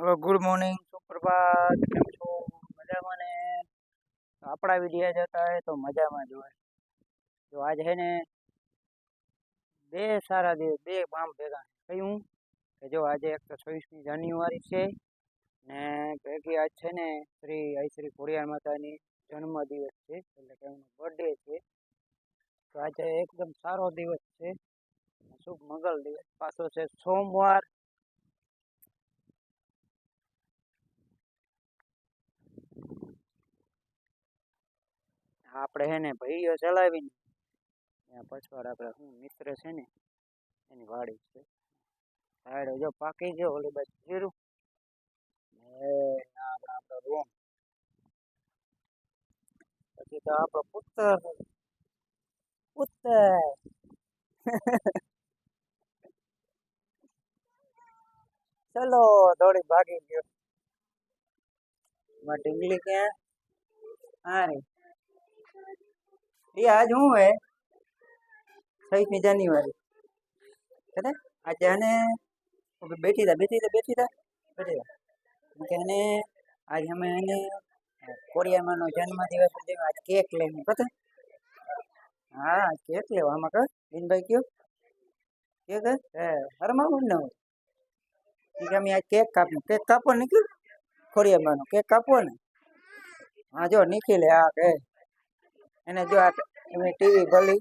Hello, good morning, સુપ્રભાત, કેમ છો? મજામાં ને? આપણા વીડિયો જતા હોય તો મજામાં જ હોય. જો આજ હે ને બે સારા દિવસ, બે બામ ભેગા કહ્યું કે જો આજે એક તો છવ્વીસમી જાન્યુઆરી છે ને ભેગી આજ છે ને શ્રી આઈ શ્રી ખોડિયાર માતાની જન્મ દિવસ છે, એટલે કે એમનો બર્થડે છે. તો આજે એકદમ સારો દિવસ છે. શુભ મંગલ દિવસ. પાછો છે સોમવાર. આપણે હે ને ભાઈઓ ચલાવીને, ત્યાં પછવાડ આપણે શું મિત્ર છે ને, એની વાડી છે. સાઈડ જો પાકી ગયો ઓલી બાજુ જીરું. ને પછી તો આપણો પુત્ર. પુત્ર. ચલો દોડી ભાગી ગયો. માં ઢીંગલી ક્યાં? હા એ આજ શું હે? છવ્વીસમી જાન્યુઆરી. છે આજે આને બેઠી હતા બેઠી હતા બેઠી હતા બેઠી હતા કે એને આજ અમે એને કોરિયામાંનો જન્મદિવસ આજ કેક લઈને પતે હા, કેક લેવા, આમાં કર દિનભાઈ કયો? કેક હે હરમાવું ને કે, અમે આ કેક કાપ્યું કેક કાપો નીકળ્યું? કોરિયામાંનો, કેક કાપો ને. હા, જો, નીકળે આ કે એને જો આ એમની ટીવી ભલી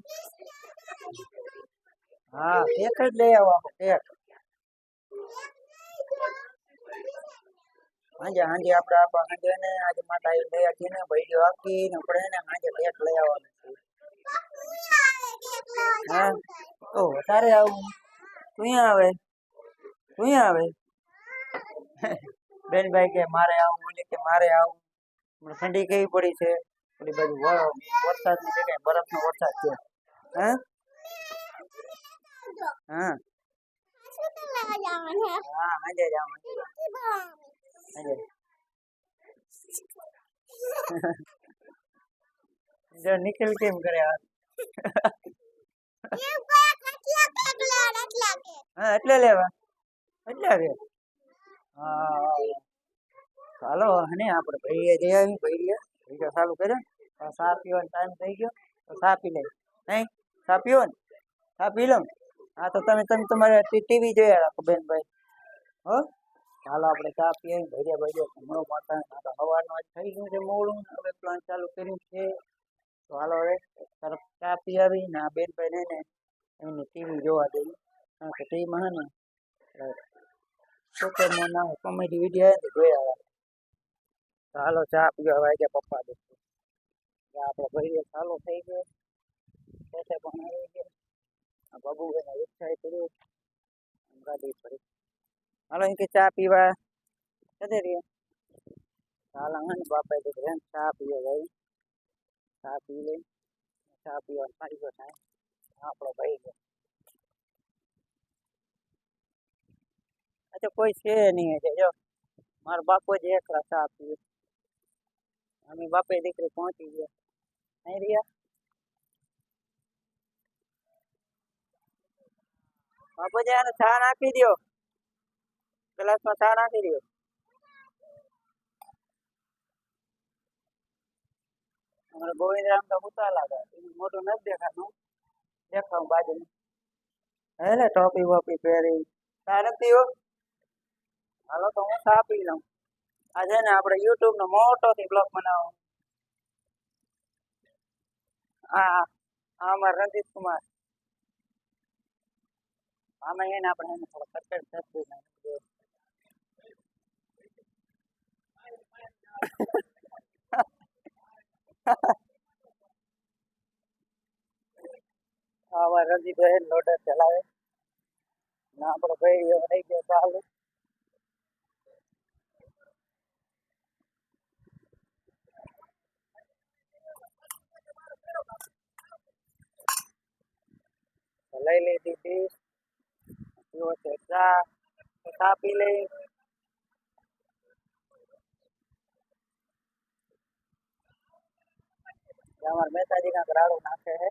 હા પેક જ લઈ આવવા કેક હાંજે હાંજે આપણે આપા હાંજે ને આજે માતા એ લઈ આપી ને ભાઈઓ આપી ને, આપણે એને હાંજે કેક લઈ આવવાનું હા, તો તારે આવું. તું આવે? તું આવે આવે? બેનભાઈ કે મારે આવું, ઓલી કે મારે આવું. ઠંડી કેવી પડી છે? ઓલી બાજુ વરસાદ વરસાદની જગ્યાએ બરફનો વરસાદ છે. હા? હા. હા, હાંજે જાવ હાંજે જો નિખિલ કેમ કરે હા, એટલે લેવા. એટલે કે હા ચાલો હને આપણે ભાઈએ જઈ આવી ભાઈએ. ભાઈ ચાલુ કરે હવે ચા પીવાનો ટાઈમ થઈ ગયો, તો ચા પી લે. નહીં? ચા પીવો ને? ચા લો હા, તો તમે તમે તમારે ટીવી જોયા રાખો બેનભાઈ હો? ચાલો આપણે ચા પીએ ભૈયા ભૈયા ઘણો માતા તો સવારનું થઈ ગયું છે મોડું. હવે પ્લાન ચાલુ કર્યું છે. તો હાલો હવે, તરફ ચા પી આવી ને આ બેન ભાઈ ને એમને ટીવી જોવા દઈએ કારણ કે ટીવીમાં હે ને છોકરીમાં ના કોમેડી વીડિયો જોયા આવે. ચાલો ચા પીવા વાગ્યા પપ્પા દે. આપણે ભાઈએ ચાલુ થઈ ગયો. પેસે પણ આવી ગયો. આ બાબુભાઈને ઉત્સાહ કર્યો ગાડી ફરી હાલો કે ચા પીવા. કદે રહ્યા હાલ ને બાપા દીકરા એમ ચા પીવો ભાઈ. ચા પી લે ચા પીવા સારી ગયો થાય. આપણો ભાઈ ગયો અચ્છા કોઈ છે નહીં જો. મારા બાપો જ એકલા ચા પીવે. અમે બાપે દીકરી પહોંચી ગયા. નહીં રહ્યા. બાપુજી આને છા નાખી દો ગ્લાસમાં છા નાખી દો અમારે ગોવિંદરામ તો ઉતા લાગે એનું મોટું નથી દેખાતું. દેખાવ બાજુ હે ટોપી વોપી પહેરી. પીવો હાલો તો હું સા પી લઉં. આજે ને આપણે યુટ્યુબ નો મોટો થી બ્લોગ બનાવો હા હા, અમારે રણજીત કુમાર. આમાં એને આપણે એને થોડો કચડ થતું આવા રણજીતભાઈ લોડર ચલાવે. ના આપણો ભાઈ રહી ગયો ચાલુ લઈ લીધી ડીશ પીવો છે ચા તો ચા પી લઈ અમારે મહેતાજી કાંક રાડું નાખે છે